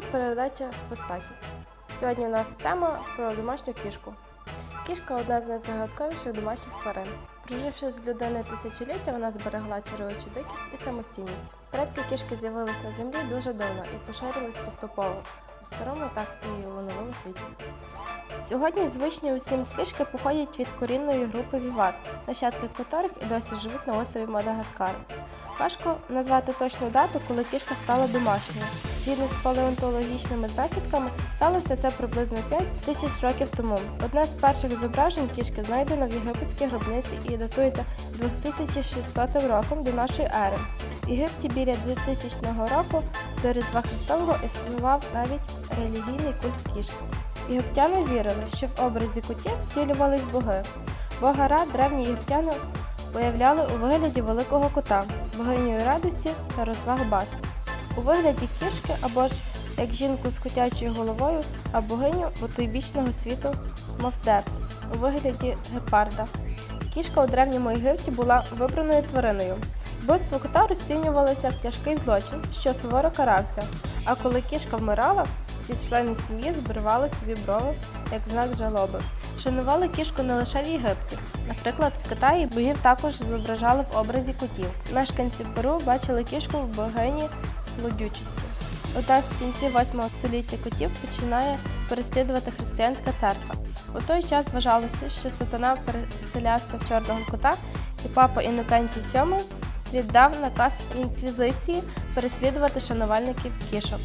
передача Хвостаті. Сьогодні у нас тема про домашню кішку. Кішка одна з найзагадковіших домашніх тварин. Проживши з людини тисячоліття, вона зберегла чаруючу дикість і самостійність. Предки кішки з'явились на землі дуже давно і поширились поступово у старому, так і у новому світі. Сьогодні звичні усім кішки походять від корінної групи віват, нащадки котрих і досі живуть на острові Мадагаскар. Важко назвати точну дату, коли кішка стала домашньою. Згідно з палеонтологічними знахідками, сталося це приблизно 5 тисяч років тому. Одне з перших зображень кішки знайдено в єгипетській гробниці і датується 2600 роком до нашої ери. В Єгипті біля 2000 року до Різдва Христового існував навіть релігійний культ кішки. Єгиптяни вірили, що в образі кутів втілювались боги. Бога Ра древні єгиптяни уявляли у вигляді великого кота, богинею радості та розваг баст. У вигляді кішки або ж як жінку з котячою головою, а богиню потойбічного світу Мавдет у вигляді гепарда. Кішка у древньому Єгипті була вибраною твариною. Вбивство кота розцінювалося як тяжкий злочин, що суворо карався. А коли кішка вмирала, всі члени сім'ї збривали собі брови як знак жалоби. Шанували кішку не лише в Єгипті. Наприклад, в Китаї богів також зображали в образі котів. Мешканці Перу бачили кішку в богині плодючості. Отак в кінці 8 століття котів починає переслідувати християнська церква. У той час вважалося, що сатана переселявся в чорного кота, і папа Інокентій VII віддав наказ інквізиції переслідувати шанувальників кішок.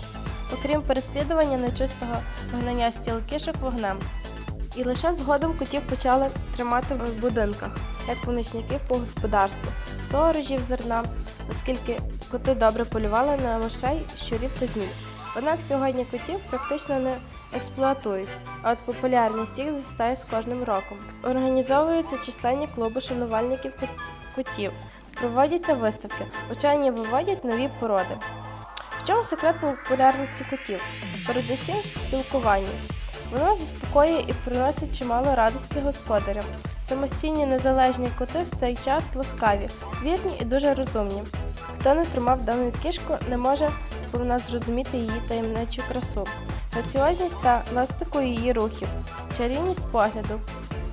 Окрім переслідування нечистого гнання стіл кішок вогнем. І лише згодом котів почали тримати в будинках, як помічників по господарству, сторожів зерна, оскільки коти добре полювали на мишей, щурів та змій. Однак сьогодні котів практично не експлуатують, а от популярність їх зростає з кожним роком. Організовуються численні клуби шанувальників котів, проводяться виставки, учені виводять нові породи. В чому секрет популярності котів? Передусім в спілкуванні. Воно заспокоює і приносить чимало радості господарям. Самостійні незалежні коти в цей час ласкаві, вірні і дуже розумні. Хто не тримав дану кішку, не може сповна зрозуміти її таємничу красу, граціозність та ластику її рухів, чарівність погляду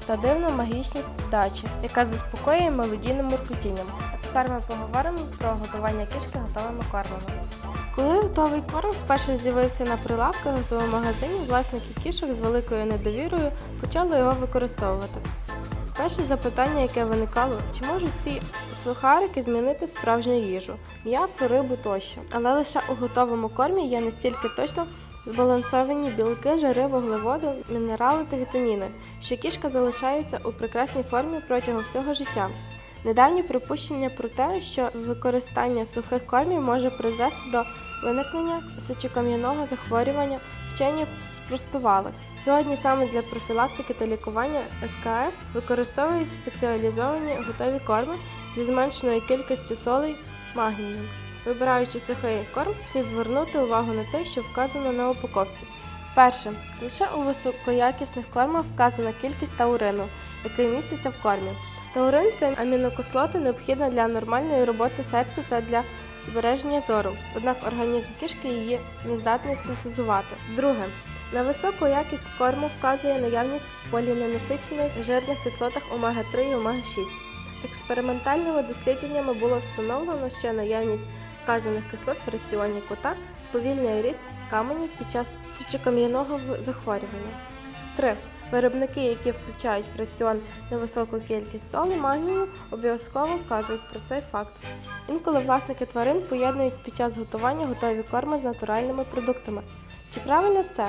та дивну магічність дачі, яка заспокоює мелодійним муркотінням. Тепер ми поговоримо про готування кішки готовими кормами. Коли готовий корм вперше з'явився на прилавках у своєму магазині, власники кішок з великою недовірою почали його використовувати. Перше запитання, яке виникало, чи можуть ці сухарики змінити справжню їжу, м'ясо, рибу тощо. Але лише у готовому кормі є настільки точно збалансовані білки, жири, вуглеводи, мінерали та вітаміни, що кішка залишається у прекрасній формі протягом всього життя. Недавні припущення про те, що використання сухих кормів може призвести до виникнення сечокам'яного захворювання, вчені спростували. Сьогодні саме для профілактики та лікування СКС використовують спеціалізовані готові корми зі зменшеною кількістю солей магнію. Вибираючи сухий корм, слід звернути увагу на те, що вказано на упаковці. Перше, лише у високоякісних кормах вказана кількість таурину, який міститься в кормі. Таурин це амінокислота, необхідна для нормальної роботи серця та для збереження зору. Однак організм кішки її не здатний синтезувати. Друге. На високу якість корму вказує наявність поліненасичених жирних кислотах омега-3 і омега-6. Експериментальними дослідженнями було встановлено, що наявність вказаних кислот в раціоні кота сповільнює ріст каменів під час сечокам'яного захворювання. 3. Виробники, які включають в раціон невисоку кількість солі, магнію, обов'язково вказують про цей факт. Інколи власники тварин поєднують під час готування готові корми з натуральними продуктами. Чи правильно це?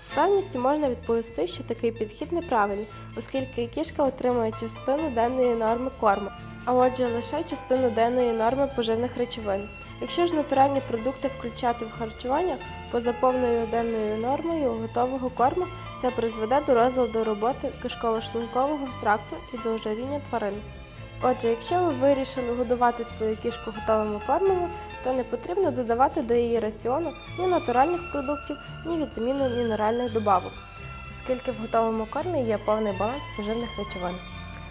З певністю можна відповісти, що такий підхід неправильний, оскільки кішка отримує частину денної норми корму, а отже лише частину денної норми поживних речовин. Якщо ж натуральні продукти включати в харчування поза повною денною нормою готового корму, це призведе до розладу роботи кишково-шлункового тракту і до ожиріння тварин. Отже, якщо ви вирішили годувати свою кішку готовими кормами, то не потрібно додавати до її раціону ні натуральних продуктів, ні вітамінів, мінеральних добавок, оскільки в готовому кормі є повний баланс поживних речовин.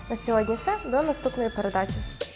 На сьогодні все, до наступної передачі.